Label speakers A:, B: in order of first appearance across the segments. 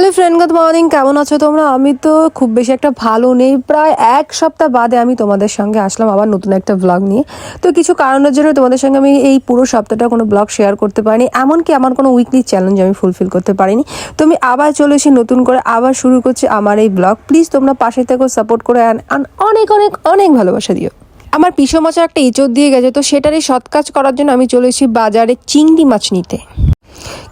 A: Hello friend, good morning. কেমন আছো তোমরা? আমি তো খুব বেশি একটা ভালো নেই। প্রায় এক সপ্তাহ বাদে আমি তোমাদের সঙ্গে আসলাম আবার নতুন একটা ব্লগ নিয়ে। তো কিছু কারণের জন্য তোমাদের সঙ্গে আমি এই পুরো সপ্তাহটা কোনো ব্লগ শেয়ার করতে পারিনি। এমনকি আমার কোনো উইকলি চ্যালেঞ্জ আমি ফুলফিল করতে পারিনি। তো আমি আবার চলে এসে নতুন করে আবার শুরু করছি আমার এই ব্লগ প্লিজ তোমরা পাশে থেকে সাপোর্ট করে আন অনেক অনেক অনেক ভালোবাসা দিও। আমার পিসো মাছের একটা ইঁচড় দিয়ে গেছে, তো সেটারই সৎ কাজ করার জন্য আমি চলে এসেছি বাজারে চিংড়ি মাছ নিতে।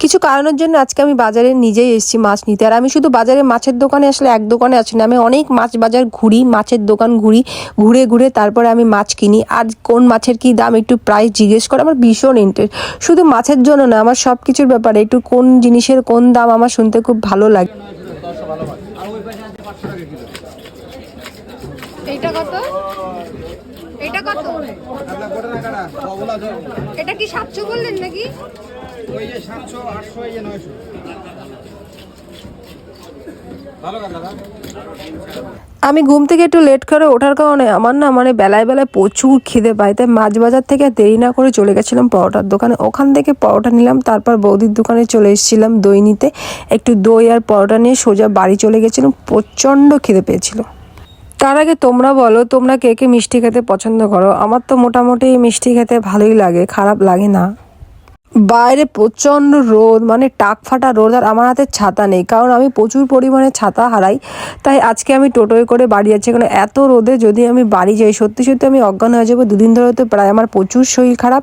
A: কিছু কারণের জন্য আজকে আমি বাজারে নিজেই এসেছি মাছ নিতে। আর আমি শুধু বাজারে মাছের দোকানে আসলে এক দোকানে আছি না আমি অনেক মাছ বাজার ঘুরি মাছের দোকান ঘুরি ঘুরে ঘুরে তারপরে আমি মাছ কিনি। আর কোন মাছের কি দাম একটু প্রাইস জিজ্ঞেস করে আমার ভীষণ ইন্টারেস্ট শুধু মাছের জন্য না আমার সব কিছুর ব্যাপারে একটু কোন জিনিসের কোন দাম আমার শুনতে খুব ভালো লাগে।
B: এইটা কত? এটা কত? এটা কি সাতশো বললেন নাকি?
A: আমি ঘুম থেকে একটু লেট করে ওঠার কারণে আমার না মানে বেলায় বেলায় প্রচুর খিদে পায়, তাই মাছ বাজার থেকে দেরি না করে চলে গেছিলাম পরোটার দোকানে। ওখান থেকে পরোটা নিলাম, তারপর বৌদির দোকানে চলে এসেছিলাম দই নিতে একটু দই আর পরোটা নিয়ে সোজা বাড়ি চলে গেছিলাম, প্রচণ্ড খিদে পেয়েছিল। তার আগে তোমরা বলো, তোমরা কে কে মিষ্টি খেতে পছন্দ করো? আমার তো মোটামুটি মিষ্টি খেতে ভালোই লাগে, খারাপ লাগে না। বাইরে প্রচণ্ড রোদ মানে টাক ফাটা রোদ আর আমার হাতে ছাতা নেই। কারণ আমি প্রচুর পরিমাণে ছাতা হারাই, তাই আজকে আমি টোটোয় করে বাড়ি যাচ্ছি। কারণ এত রোদে যদি আমি বাড়ি যাই, সত্যি সত্যি আমি অজ্ঞান হয়ে যাব। দুদিন ধরে তো প্রায় আমার প্রচুর শরীর খারাপ,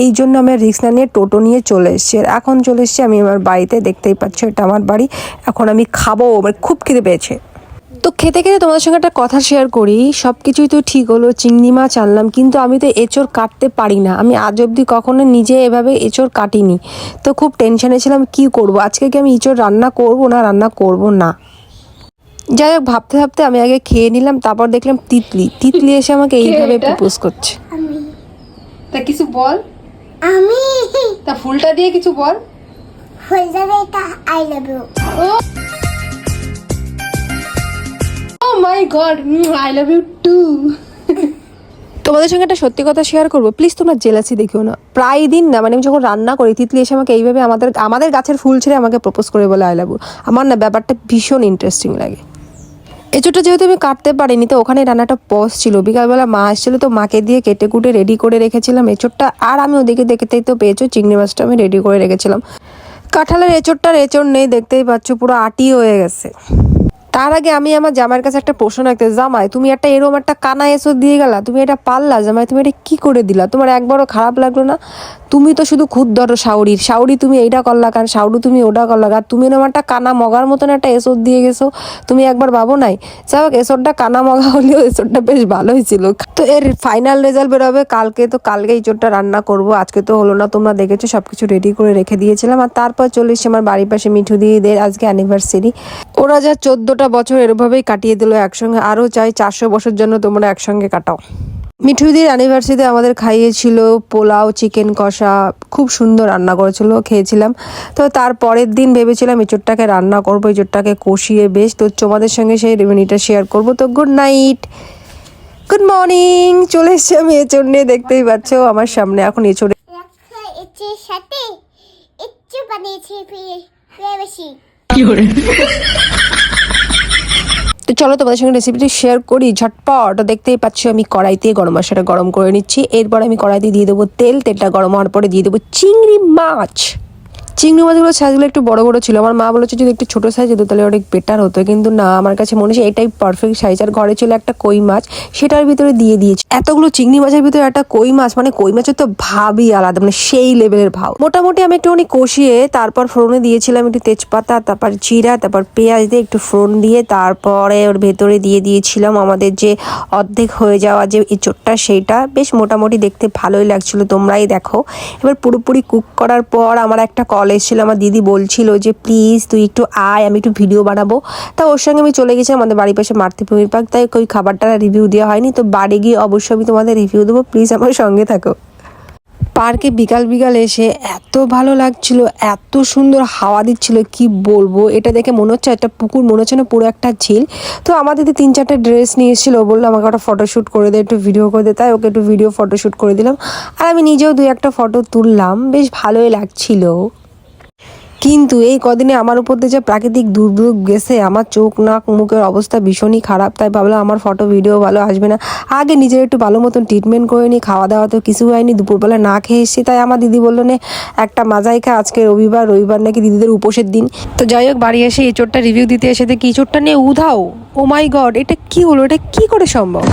A: এই জন্য আমি রিক্স না নিয়ে টোটো নিয়ে চলে এসেছি। আর এখন চলে এসেছি, আমি আমার বাড়িতে দেখতেই পাচ্ছি, এটা আমার বাড়ি। এখন আমি খাব আমার খুব খিদে পেয়েছে। তো খেতে খেতে তোমাদের সঙ্গে একটা কথা শেয়ার করি। সব কিছুই তো ঠিক হলো চিংড়ি মাছ আনলাম কিন্তু আমি তো এঁচড় কাটতে পারি না। আমি আজ অবধি কখনো নিজে এভাবে এঁচড় কাটিনি। তো খুব টেনশনে ছিলাম কি করব? আজকে কি আমি এঁচড় রান্না করব না রান্না করব না? যাই হোক ভাবতে ভাবতে আমি আগে খেয়ে নিলাম তারপর দেখলাম তিতলি। তিতলি এসে আমাকে এইভাবে প্রপোজ করছে।
B: তা কিছু বল।
C: আমি?
B: তা ফুলটা দিয়ে কিছু বল।
C: হয়ে যাবে এটা I love you
B: my God I love you too
A: তোমাদের সঙ্গে একটা সত্যি কথা শেয়ার করব। প্লিজ তোমরা জেলাসি দেখিও না। প্রায় দিন না মানে আমি যখন রান্না করি, তিতলি এসে আমাকে এইভাবে আমাদের আমাদের গাছের ফুল ছেড়ে আমাকে প্রপোজ করে বলে আই লাভ আমার না ব্যাপারটা ভীষণ ইন্টারেস্টিং লাগে। এঁচোটা যেহেতু আমি কাটতে পারিনি, তো ওখানে রান্নাটা পস ছিল। বিকালবেলা মা আসছিল তো মাকে দিয়ে কেটে কুটে রেডি করে রেখেছিলাম এঁচোড়টা। আর আমি ওদিকে দেখতেই তো পেয়েছ, চিংড়ি মাছটা আমি রেডি করে রেখেছিলাম। কাঁঠালের এঁচোড়টার এঁচোড় নেই, দেখতেই পাচ্ছ, পুরো আটি হয়ে গেছে। তার আগে আমি আমার জামাইয়ের কাছে একটা প্রশ্ন রাখতে, জামাই, তুমি একটা এরম একটা কানা এসো দিয়ে গেলা, তুমি এটা পারলা? জামাই, তুমি এটা কি করে দিলা? তোমার একবারও খারাপ লাগল না? তুমি তো শুধু খুদ ধরো শাউরির শাউরি তুমি এইটা করলা কারণ শাউরি তুমি ওটা করলা আর তুমি এরম একটা কানা মগার মতন একটা এসর দিয়ে গেছো, তুমি একবার ভাবো নাই? যাই হোক এসরটা কানা মগা হলেও এসরটা বেশ ভালোই হয়েছিল তো এর ফাইনাল রেজাল্ট বেরোবে কালকে। তো কালকে এই চোরটা রান্না করব। আজকে তো হলো না, তোমরা দেখেছ, সবকিছু রেডি করে রেখে দিয়েছিলাম। আর তারপর চলে এসেছি আমার বাড়ির পাশে মিঠু দিদিদের আজকে অ্যানিভার্সারি ওরা যা চোদ্দটা বছর এরভাবেই কাটিয়ে দিল একসঙ্গে। আরও চাই চারশো বছর জন্য তোমরা একসঙ্গে কাটাও। মিঠুদির অ্যানিভার্সারিতে আমাদের খাইয়েছিল পোলাও চিকেন কষা, খুব সুন্দর রান্না করেছিল, খেয়েছিলাম। তো তার পরের দিন ভেবেছিলাম এঁচোড়টাকে রান্না করব এঁচোড়টাকে কষিয়ে বেশ, তো তোমাদের সঙ্গে সেই রেমেনিটা শেয়ার করব। তো গুড নাইট গুড মর্নিং চলে এসছি আমি এঁচোড় নিয়ে দেখতেই পাচ্ছ আমার সামনে এখন এঁচোড়ে
C: রাখা সাথে একটু বানিয়েছি
A: তো চলো তোমাদের সঙ্গে রেসিপিটি শেয়ার করি ঝটপট। দেখতেই পাচ্ছ আমি কড়াইতে গরম মশলাটা গরম করে নিচ্ছি। এরপর আমি কড়াইতে দিয়ে দেবো তেল। তেলটা গরম হওয়ার পরে দিয়ে দেবো চিংড়ি মাছ। চিংড়ি মাছগুলো সাইজগুলো একটু বড় বড় ছিল। আমার মা বলেছে যদি একটু ছোটো সাইজ হতো তাহলে অনেক বেটার হতো। কিন্তু না, আমার কাছে মনে হচ্ছে এটাই পারফেক্ট সাইজ আর ঘরে ছিল একটা কই মাছ, সেটার ভিতরে দিয়ে দিয়েছে। এতগুলো চিংড়ি মাছের ভিতরে একটা কই মাছ মানে কই মাছের তো ভাবই আলাদা মানে সেই লেভেলের ভাব। মোটামুটি আমি একটুখানি কষিয়ে তারপর ফোড়নে দিয়েছিলাম একটু তেজপাতা, তারপর জিরা, তারপর পেঁয়াজ দিয়ে একটু ফোড়ন দিয়ে তারপরে ওর ভেতরে দিয়ে দিয়েছিলাম আমাদের যে অর্ধেক হয়ে যাওয়া যে এঁচোড়টা সেইটা। বেশ মোটামুটি দেখতে ভালোই লাগছিল, তোমরাই দেখো। এবার পুরোপুরি কুক করার পর আমার একটা কল এসেছিল, আমার দিদি বলছিল যে প্লিজ তুই একটু আয়, আমি একটু ভিডিও বানাবো। তা ওর সঙ্গে আমি চলে গেছি আমাদের বাড়ির পাশে মাতৃভূমির পার্ক। তাই ওই খাবারটা রিভিউ দেওয়া হয়নি। তো বাড়ি গিয়ে অবশ্যই আমি তোমাদের রিভিউ দেবো। প্লিজ আমার সঙ্গে থাকো। পার্কে বিকাল বিকাল এসে এত ভালো লাগছিল, এত সুন্দর হাওয়া দিচ্ছিল, কি বলব? এটা দেখে মনে হচ্ছে একটা পুকুর, মনে হচ্ছে না পুরো একটা ঝিল। তো আমাদের তিন চারটে ড্রেস নিয়ে এসেছিল বলল, আমাকে একটা ফটোশ্যুট করে দে, একটু ভিডিও করে দে। তাই ওকে একটু ভিডিও ফটোশ্যুট করে দিলাম। আর আমি নিজেও দুই একটা ফটো তুললাম। বেশ ভালোই লাগছিল। কিন্তু এই কদিনে আমার উপর দিয়ে যে প্রাকৃতিক দুর্যোগ গেছে, আমার চোখ, নাক, মুখের অবস্থা ভীষণই খারাপ। তাই ভাবলাম আমার ফটো ভিডিও ভালো আসবে না। আগে নিজের একটু ভালো মতন ট্রিটমেন্ট করে নিই খাওয়া দাওয়া তো কিছু হয়নি, দুপুরবেলা না খেয়ে এসেছি। তাই আমার দিদি বলল, নে, একটা মাজাই খা আজকে রবিবার রবিবার নাকি দিদিদের উপোসের দিন। তো যাই হোক, বাড়ি এসে এই চোটটা রিভিউ দিতে এসে এই চোটটা নিয়ে উধাও। ও মাই গড এটা কি হলো? এটা কি করে সম্ভব?